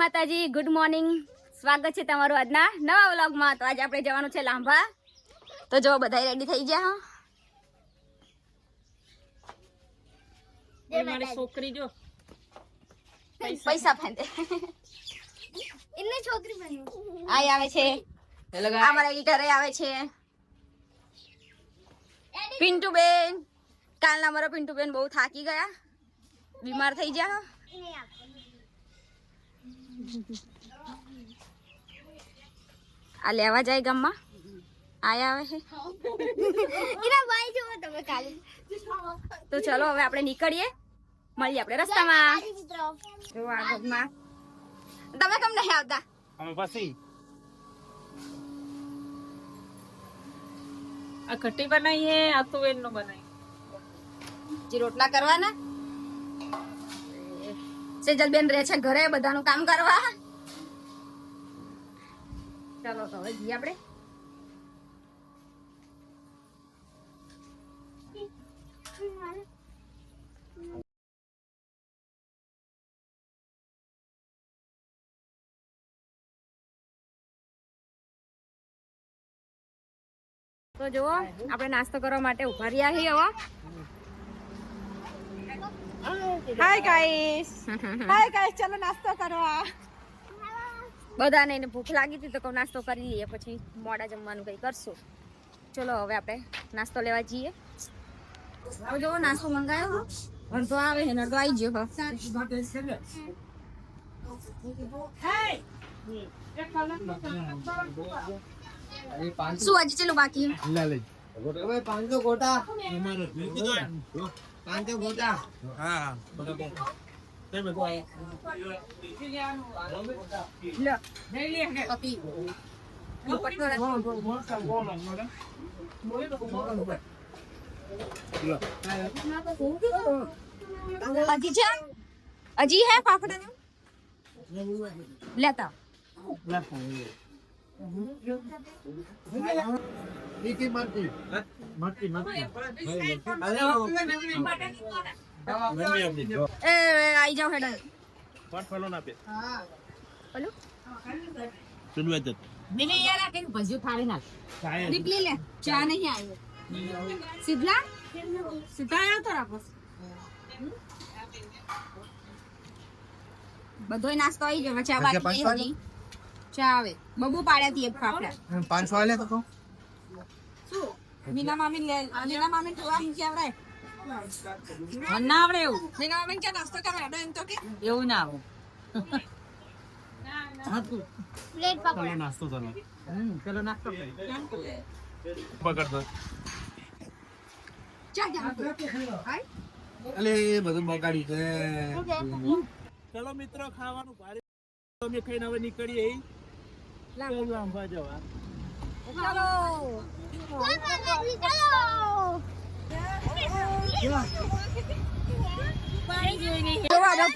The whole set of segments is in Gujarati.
માતાજી ગુડ મોર્નિંગ સ્વાગત છે તમારું આજના નવા વ્લોગમાં. તો આજે આપણે જવાનું છે લાંભા તો જો બધા રેડી થઈ ગયા મારી છોકરી જો. પૈસા. ફાંદે. એમને છોકરી બન્યું આ આવે છે. અમારા એડિટર આવે છે. પિન્ટુ બેન કાલના અમારા પિન્ટુ બેન બહુ થાકી ગયા. બીમાર થઈ ગયા આ લેવા જાય ગામમાં? આયા આવે છે એના ભાઈ જોવો તમે કાલે તો ચલો હવે આપણે નીકળીએ. મળીએ આપણે રસ્તામાં. જો આગળમાં તમે કેમ નહીં આવતા? અમે પછી. આ કટી બનાવીએ આ તુવેર નો બનાવી જે રોટલા કરવાના? સેજલ બેન રહે છે ઘરે, બધાનું કામ કરવા. ચાલો તો હવે જઈએ આપણે. તો જુઓ, આપણે નાસ્તો કરવા માટે ઊભા રહ્યા છીએ હવે હાય ગાઈસ હાય ગાઈસ ચલો નાસ્તો કરવા બધાને એને ભૂખ લાગી હતી તો કહું નાસ્તો કરી લઈએ પછી મોડા જમવાનું કંઈ કરશું. ચલો હવે આપણે નાસ્તો લેવા જઈએ. હવે જો નાસ્તો મંગાવ્યો અડધો આવે છે અડધો આવી ગયો. શું હજી ચેલું બાકી? પાંચસો ગોટા પાંચસો ગોટા હા. પપી. હજી છે. હજી હે ફાફડા લેતા એ આઈ જાઓ હેડા પેલું નીકળી લે ચા નહીં આવ્યો સીધલા સીધા આવ્યો તો રાખો બધોય નાસ્તો આવી ગયો ચા બાકી પાંચસો છે હજી. ચા આવે. બબુ પાડ્યા તી એક ફાફડા. પાંચસો આલે તો કહું. મીના મામી લે મીના મામી જોવા મૂકી આવડે ના આવડે એવું. મીના મામી કે નાસ્તો કરવા હેડો એમ તો કે. એવું ના આવું પ્લેટ પકડો. નાસ્તો ચાલો. હમ, ચલો નાસ્તો કરી. ચા જા અલે બધું બગાડી છે. ચલો મિત્રો ખાવાનું ભારે. અમે ખાઈને હવે નીકળીએ.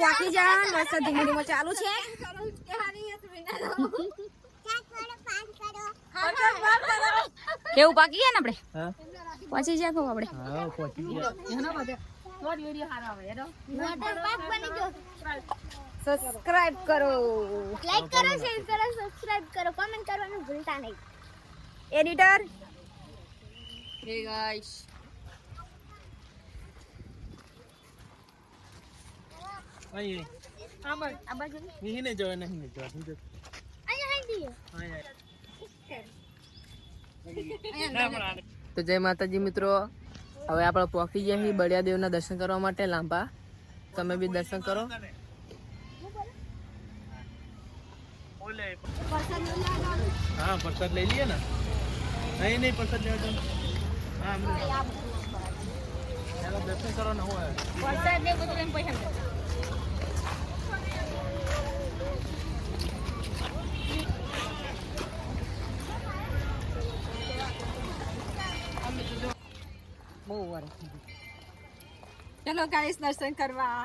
પાકી જાય વરસાદ ધીમે ધીમે ચાલુ છે. કેવું પાકી ગયા ને આપણે? પછી પહોંચી જાય કહું આપણે? હા પહોંચી ગયા. વોટર પાર્ક બની ગયો સબસ્ક્રાઇબ કરો લાઈક કરો શેર કરો સબસ્ક્રાઇબ કરો કમેન્ટ કરવાનું ભૂલતા નહીં એડિટર હે ગાઈસ અહીં આ બાજુ અહીં ને જવા નહીં ને જવા અહીં જવા. અહીંયા હાઈ દઈએ અહીં, અહીંયા તો જય માતાજી મિત્રો. હવે આપણે પહોંચી ગયા છીએ બળિયા દેવના દર્શન કરવા માટે લાંબા. તમે બી દર્શન કરો. ઓલે હા પ્રસાદ લઈ લઈએ ને. નહીં નહીં પ્રસાદ લેવા જાઓ. હા અમને દર્શન દર્શન કરવાના હોય. વરસાદ ને બધું એમ પૈસા દે. બહુ વાર ચલો ગાઈસ દર્શન કરવા.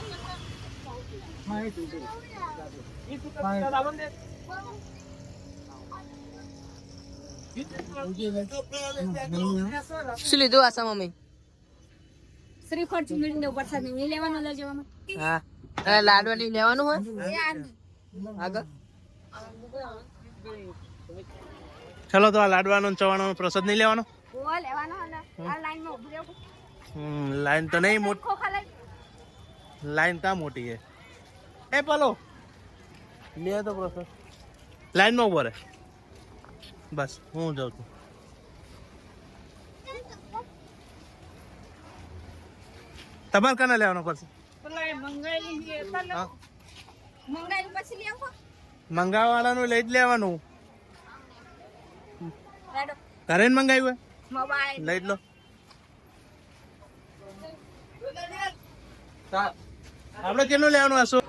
શું લીધું આશા મમ્મી? શ્રીફળ ચૂંટણી પ્રસાદ નહીં લેવાનો લઈ જવાનો હા. અને લાડવાની લેવાનું હોય? આગળ. ચલો તો આ લાડવાનો ને ચવાણો પ્રસાદ નહીં લેવાનો? લાઈન તો નહીં મોટી લાઈન કા મોટી છે? એ પલો. લે તો પ્રસાદ લાઈનમાં ઊભો રહે. બસ હું જાઉં છું. તમારે કને લેવાનો પડશે હા. મંગાવી પછી લઈ જ લેવાનું. ઘરે ને મંગાવ્યું લઈ જ લો. આપણે કેટલું લેવાનું હશો?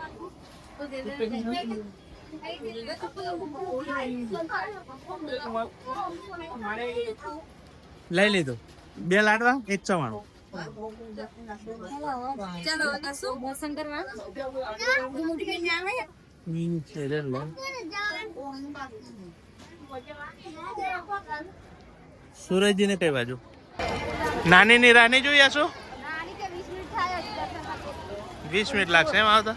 લઈ લીધું. બે લાડવા એક ચવાણું. સુરજજી ને કઈ બાજુ? નાની ની રાની જોઈ આશો? નાની કે 20 મિનિટ થાય જ દર્શન માટે. વીસ મિનિટ લાગશે એમ આવતા?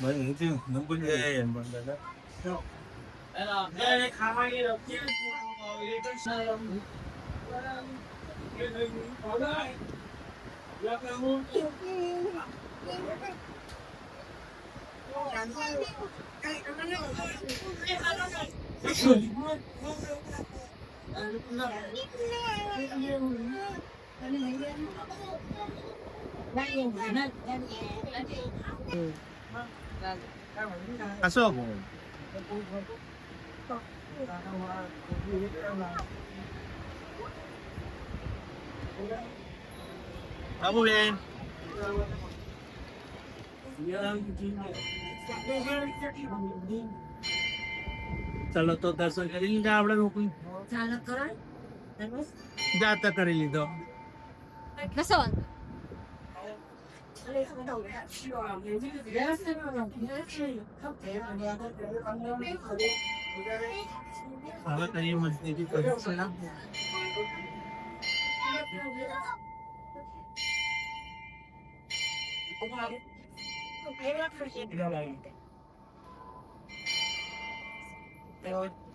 mấy người chứ những bún ghê em bạn đã đó đây là khá hay được chứ ngồi đi cái xe ông cái hình có đây là cái hôn cái cái cái Saludos, Saludos, Saludos, Saludos, Saludos, Saludos, Saludos, લીધા આપણે લોકો જાતા કરી લીધો. નસો વાંધો. હવે કરીએ મજદૂરી પરીક્ષા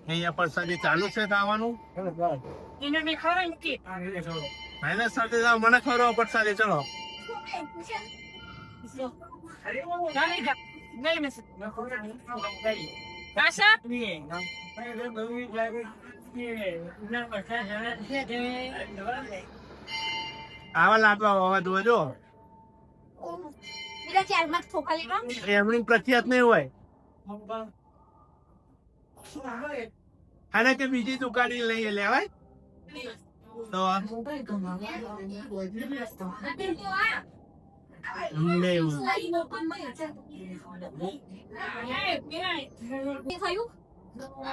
અહીંયા પ્રસાદી ચાલુ છે આવવાનું? માઇનસ સાથે જાઓ મને ખરો પ્રસાદી ચલો. આવા લાડવા જોવે લેવા? એમની પ્રખ્યાત નહીં હોય. અને કે બીજી દુકાન લઈ લેવાય તો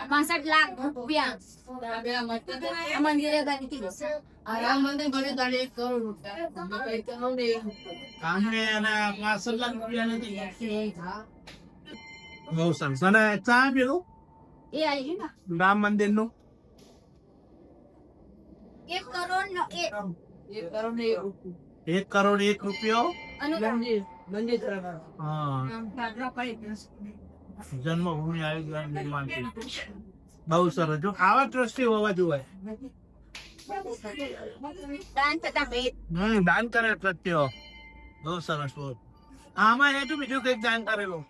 પાસઠ લાખ રૂપિયા આ મંદિરે બની હતી કામને અને પાસઠ લાખ રૂપિયા નથી બહુ અને ચા પેલું એ આવી ને? રામ મંદિરનું એક. કરોડ નો એક એક કરોડ એક રૂપિયો? જન્મભૂમિ આયોજન નિર્માણ બહુ સરસ જો. આવા ટ્રસ્ટી હોવા જોવાય દાન હમ દાન કરે પ્રત્યો. બહુ સરસ બહુ આમાં એ તો બીજું કંઈક દાન કરેલું?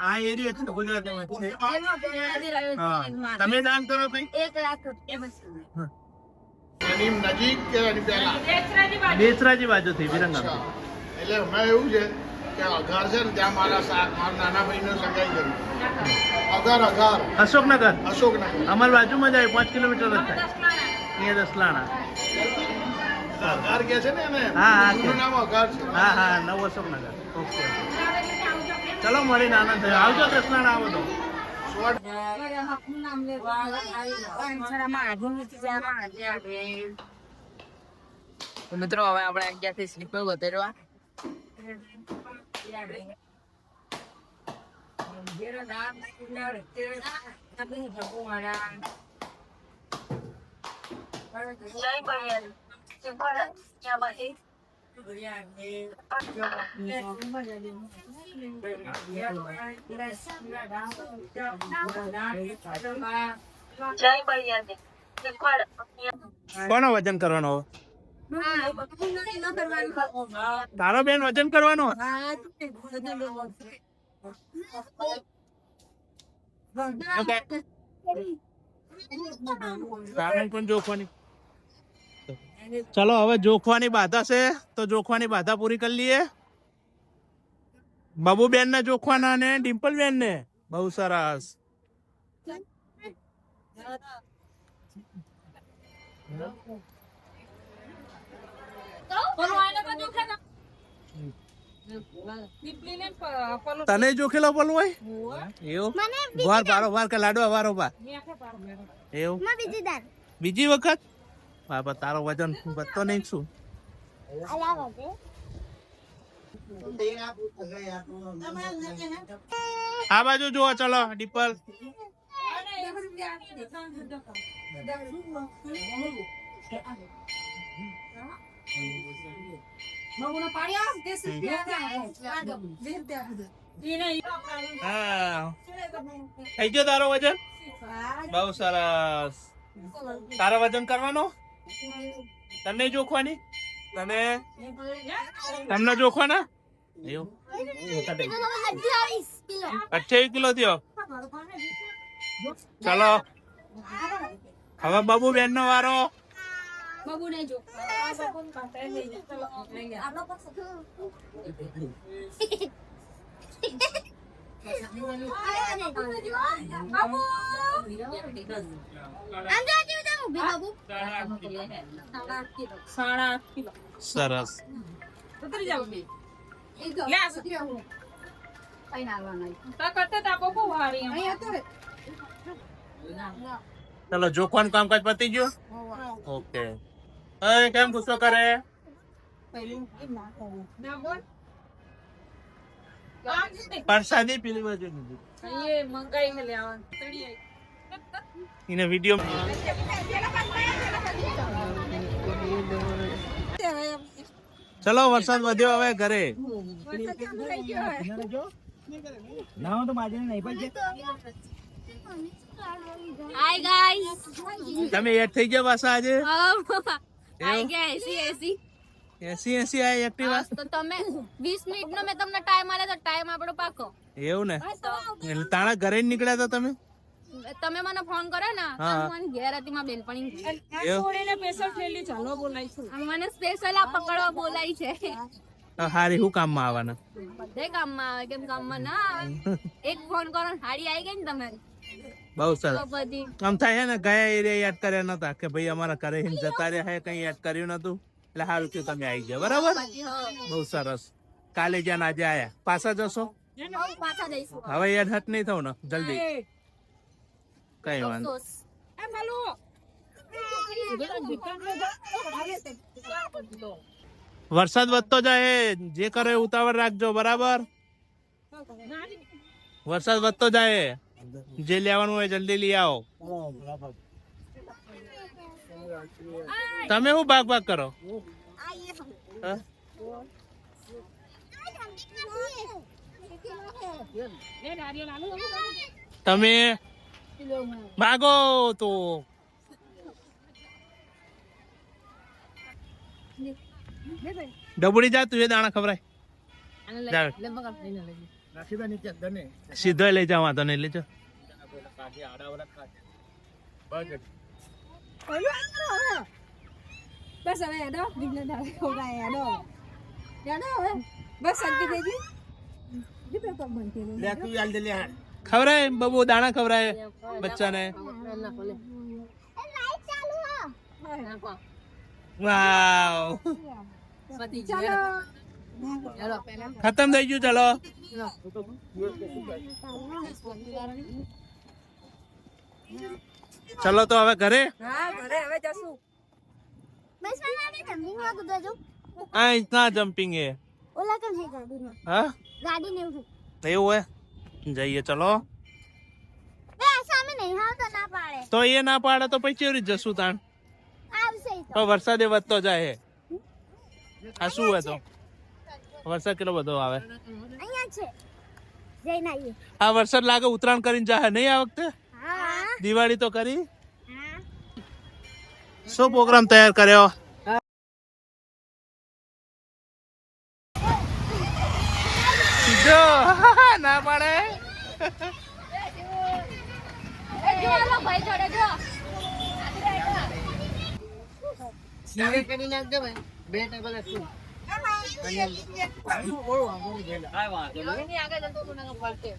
આ એ રહ્યું છે ગુજરાતમાં છે. તમે દાન કરો કંઈક એક લાખ રૂપિયા એટલે એવું છે કે અઘાર છે ને ત્યાં મારા સા- મારા નાના ભાઈનો સગાઈ કરી. અઘાર અઘાર. અશોકનગર? અશોકનગર. અમાર બાજુમાં જાય પાંચ કિલોમીટર જ થાય. અહીંયા દસલાણા અઘાર કે છે ને હા, હા, નામ અઘાર છે. હા હા નવ અશોકનગર. ઓકે ચલો મળીને આનંદ થયો. આવજો કૃષ્ણ આવો તો. મિત્રો હવે આપણે અગિયારથી સ્લીપર વધારવા કોનો વજન કરવાનો તારો બેન વજન કરવાનો? કારણ પણ જોખવાની. ચલો હવે જોખવાની બાધા છે તો જોખવાની બાધા પૂરી કરી લઈએ. બાબુ બેન ને જોખવાના ને ડિમ્પલ બેન ને બહુ સરસ. તને જોખેલો બોલવું હોય? એવું? વાર બારો વાર કે લાડવા વારો પા એવું? બીજી વખત? બાપા તારો વજન વધતો નહીં શું? આ બાજુ જુઓ, ચલો, ડીપલ. થઈ ગયો તારો વજન? બહુ સરસ. તારો વજન કરવાનો? તને જોખવાની? તને? તમને જોખવાના? અઠ્યાવીસ કિલો થયો. ચલો. હવે બાબુ બેન નો વારો સરસ. ચલો જોખવાનું કામકાજ પતી ગયું? ઓકે. હવે કેમ ગુસ્સો કરે? પરસાદી પેલી બાજુ દીધી એને વીડિયો ચલો વરસાદ વધ્યો હવે ઘરે. હાય ગાઈસ તમે એડ થઈ ગયા પાછા આજે? આઈ ગયા એસી એસી એસી એસી આ એક્ટિવા તો તમે 20 મિનિટ નો મેં તમને ટાઈમ આલે તો ટાઈમ આપણો પાકો. એવું ને? એટલે તાણા ઘરે નીકળ્યા હતા તમે? તમે મને ફોન કર્યો ને મને ઘેર હતી માં બેનપણી એવું? મને સ્પેશિયલ આ પકડવા બોલાય છે. હારી હું કામમાં આવવાના? બધે કામમાં આવે કેમ કામમાં ના આવે? એક ફોન કરો હારી આવી ગઈ ને તમારી. બહુ સરસ. આમ થાય ને ગયા એરિયા યાદ કર્યા નતા કે ભાઈ અમારા ઘરે જતા રહ્યા હે કઈ યાદ કર્યું નતું? એટલે સારું કે તમે આવી ગયા બરાબર? બહુ સરસ. કાલે જ્યાં આજે આયા. પાછા જશો? પાછા જઈશું. હવે યાદ હટ નહીં થવું ને જલ્દી. કઈ વાંધો અફસોસ. વરસાદ વધતો જાય જે કરો એ ઉતાવળ રાખજો બરાબર વરસાદ વધતો જાય જે લેવાનું હોય જલ્દી લઈ આવો તમે શું ભાગ ભાગ કરો હા? તમે ભાગો તો ડબુડી જા તું એ દાણા ખવરાય સીધો લઈ જાવ વાંધો નહીં લેજો બસ બસ હવે ખવડાય બસ શાંતિ થઈ ગઈ. લે તું યાલ દે લે હાલ ખવરાય? બબુ દાણા ખવરાય બચ્ચાને. વાવ. ખતમ થઈ ગયું ચલો. ચલો તો હવે ઘરે? હા ઘરે હવે જશું. બસ જમ્પિંગમાં આ ઇતના જમ્પિંગ હે ઓલા કન હે ગાડી હા? ગાડી ને એવું એવું હે? જઈએ ચલો. તો એ ના પાડે તો પછી ચોરી જશું તાણ? તો. વરસાદ વધતો જાય આ શું હોય તો? વરસાદ કેટલો બધો આવે? આ વરસાદ લાગે ઉત્તરાયણ કરીને જાય નહીં આ વખતે? દિવાળી તો કરી? શું પ્રોગ્રામ તૈયાર કર્યો જો ના પાડે ભાઈ ભાઈ. બે ટેબલ હતું. એની આગળ જતો તો નાખો પલટે.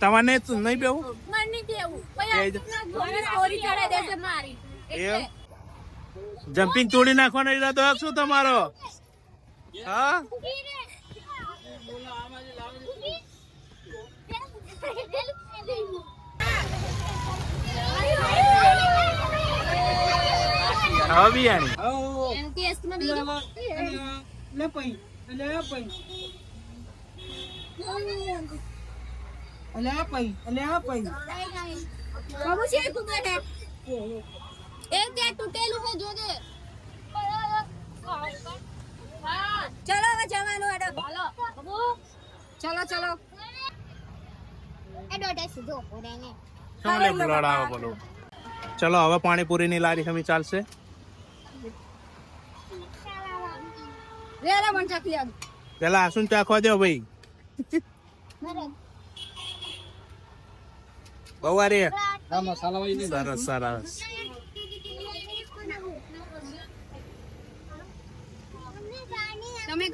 તમને નહીં બેવું જમ્પિંગ તોડી નાખવાનો ઈરાદો શું તમારો? હા? હવે બિયાણી. એમ કેસમાં બીજું બાબુ છે ને એક ત્યાં તૂટેલું છે જોજે ચલો હવે જવાનું હેડો બાબુ ચલો ચલો એ દોઢે સીધો પડે ને શું લે લડાવો બોલો ચલો હવે પાણીપુરીની લારી હમી ચાલશે રે રે મન ચકલી આગ પેલા આસુન ચાખવા દો ભાઈ. બહુ બવારી સરસ સરસ. તમે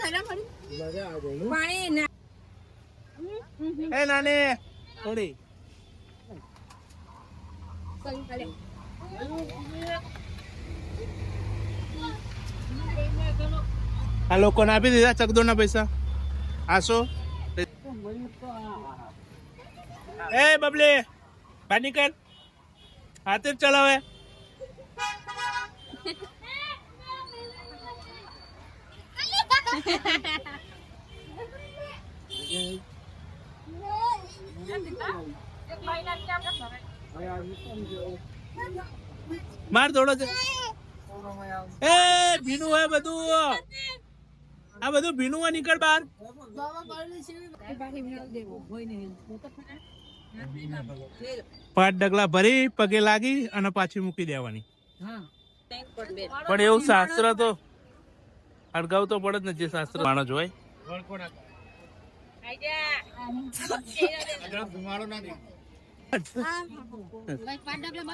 પાણી ના. એ નાની થોડી. આ લોકોને આપી દીધા ચકદોના પૈસા. આસો એ બબલી, બહાર કર હાથે ચલાવે. માર દોડો છે. એ, ભીનું હોય બધું. આ બધું ભીનું હોય, નીકળ બહાર. પાંચ ડગલા ભરી, પગે લાગી અને પાછી મૂકી દેવાની. પણ એવું શાસ્ત્ર તો અડગાવ તો પડે જ નથી શાસ્ત્ર માણસ હોય. પાંચ ડગલા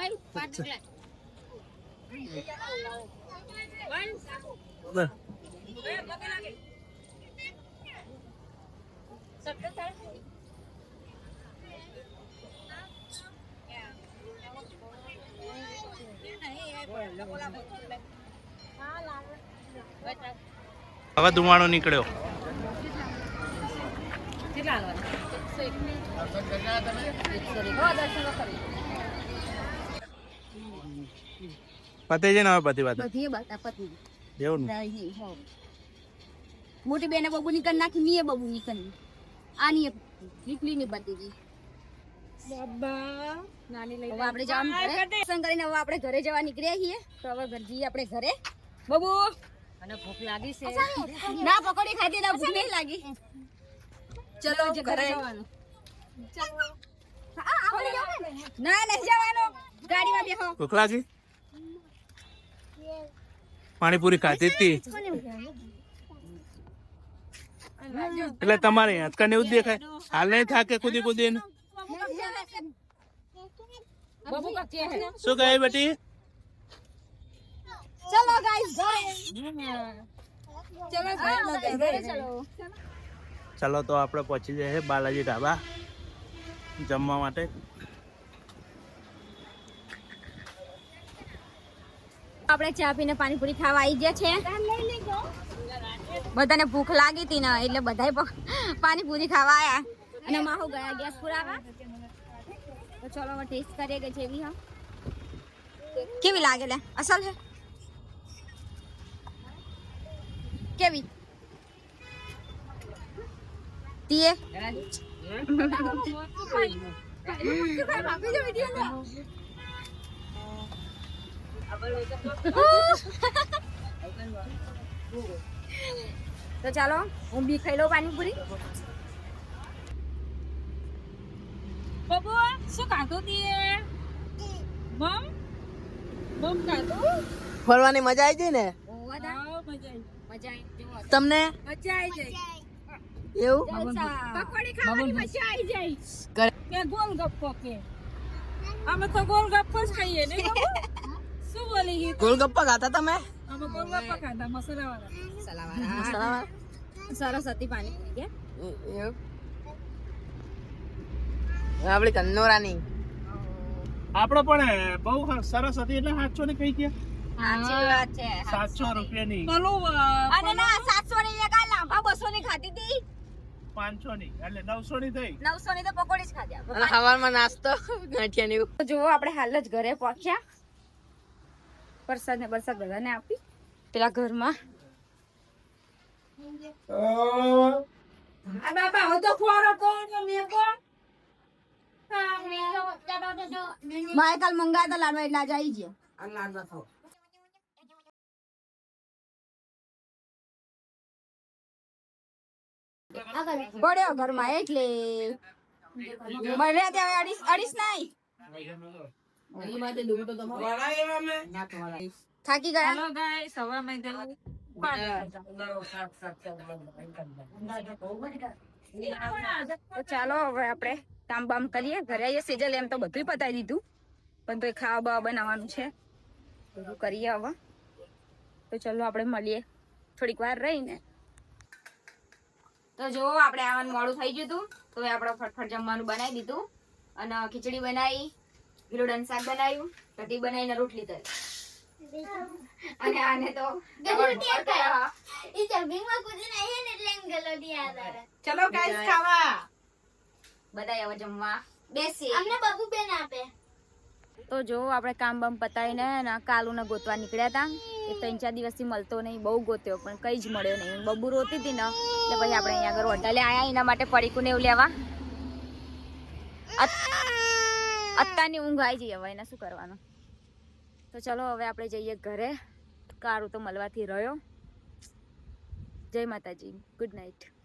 હવે ધુમાડો નીકળ્યો. પતિ છે ને હવે પતિ વાત એવું મોટી બેને બબુ ની કરી નાખી મીએ બબુ ની કરી આની એ નીકળી ની બધી નાની લઈ હવે આપણે જવાનું ઘરે. દર્શન કરીને હવે આપણે ઘરે જવા નીકળ્યા છીએ. તો હવે ઘર જઈએ આપણે ઘરે. બબુ! અને ભૂખ લાગી છે. ના પકોડી ખાધી ના ભૂખ નહીં લાગી. ચલો ઘરે. ના નહીં જવાનું. ગાડીમાં બેહો. ભૂખ લાગી? પાણીપુરી ખાધી હતી? એટલે તમારે હાથકાને એવું જ દેખાય હાલ નહીં થાકે કુદી કુદી બબુ કા કે હે શું કહે બેટી ચલો ગાઈસ ચલો ઘરે ચલો ચાલો તો આપણે પહોંચી જઈએ બાલાજી ઢાબા જમવા માટે આપણે ચા પીને પાણીપુરી ખાવા આવી ગયા છે બધાને ભૂખ લાગી હતી ને એટલે બધાય પ- પાણીપુરી ખાવા આવ્યા અને માહો ગયા ગેસ પુરાવા તો ચલો હવે ટેસ્ટ કરીએ કે જેવી હા કેવી લાગે લે અસલ હે કેવી તીએ તો ચાલો હું બી ખાઈ લઉં પાણીપુરી. બબુ શું ખાધું તીએ? બમ? બમ ખાધું? ફરવાની મજા આવી ગઈ ને. તમને? મજા આવી જાય એવું? પકોડી ખાવાની મજા આવી જાય. કે કે. અમે તો ગોલગપ્પો જ ખાઈએ ને શું બોલી ગઈ ગોલગપ્પા ખાતા તમે? અમે ગોલગપ્પા ખાધા મસાલાવાળા. સલાવાળા. સરસ હતી પાણીપુરી કે એવું? આપડી કંદોરાની પણ બહુ સરસ હતી એટલે સાતસો ને કઈ ગયા? સાતસો રૂપિયાની. અને ના સાતસો ની એક લાંબા બસો ની ખાધી હતી પાંચસો ની એટલે નવસો ની થઈ. નવસો ની તો પકોડી જ ખાધી અને નાસ્તો ગાંઠિયા જુઓ આપણે હાલ જ ઘરે પહોંચ્યા. વરસાદ ને વરસાદ બધાને આપી. પેલા ઘરમાં. આ બાપા હવે તો ખોરો કોણ? મેં કોણ મારે કાલ લાડવા એટલે આજે આવી ગયા. પડ્યો ઘરમાં એટલે. મળ્યા ત્યાં અડીસ અડીસ નહીં. થાકી ગયા? હેલો ગાઈસ હવે અમે ગયું. તો ચાલો હવે આપણે કામ બામ કરીએ. ઘરે આવીએ સેજલ એમ તો બધું પતાવી દીધું. પણ તો ખાવા બાવા બનાવવાનું છે. બધું કરીએ હવે. તો ચલો આપણે મળીએ. થોડીક વાર રહીને. તો જો આપણે આવવાનું મોડું થઈ ગયું હતું. તો હવે આપણે ફટફટ જમવાનું બનાવી દીધું. અને ખીચડી બનાવી ગીલોડાનું શાક બનાવ્યું કઢી બનાવીને રોટલી કરી. અને આને તો ઈ જમીનમાં કૂદીને આવીએ ને એટલે એમ યાદ આવે. ચલો ગાઈસ ખાવા. બધા હવે જમવા. બેસી. અમને બબુ બેન આપે. તો જો આપણે કામ બામ પતાવીને ને કાલુને ગોતવા નીકળ્યા હતા એ ત્રણ ચાર દિવસથી મળતો નહીં બહુ ગોત્યો પણ કઈ જ મળ્યો નહીં. બબુ રોતી હતી ને એટલે પછી આપણે અહીંયા આગળ હોટલે આયા એના માટે પડીકું ને એવું લેવા. અત્તાની અત્યારની ઊંઘ આવી જઈ હવે એને શું કરવાનું? તો ચલો હવે આપણે જઈએ ઘરે. કારું તો મળવાથી રહ્યો. જય માતાજી. Good night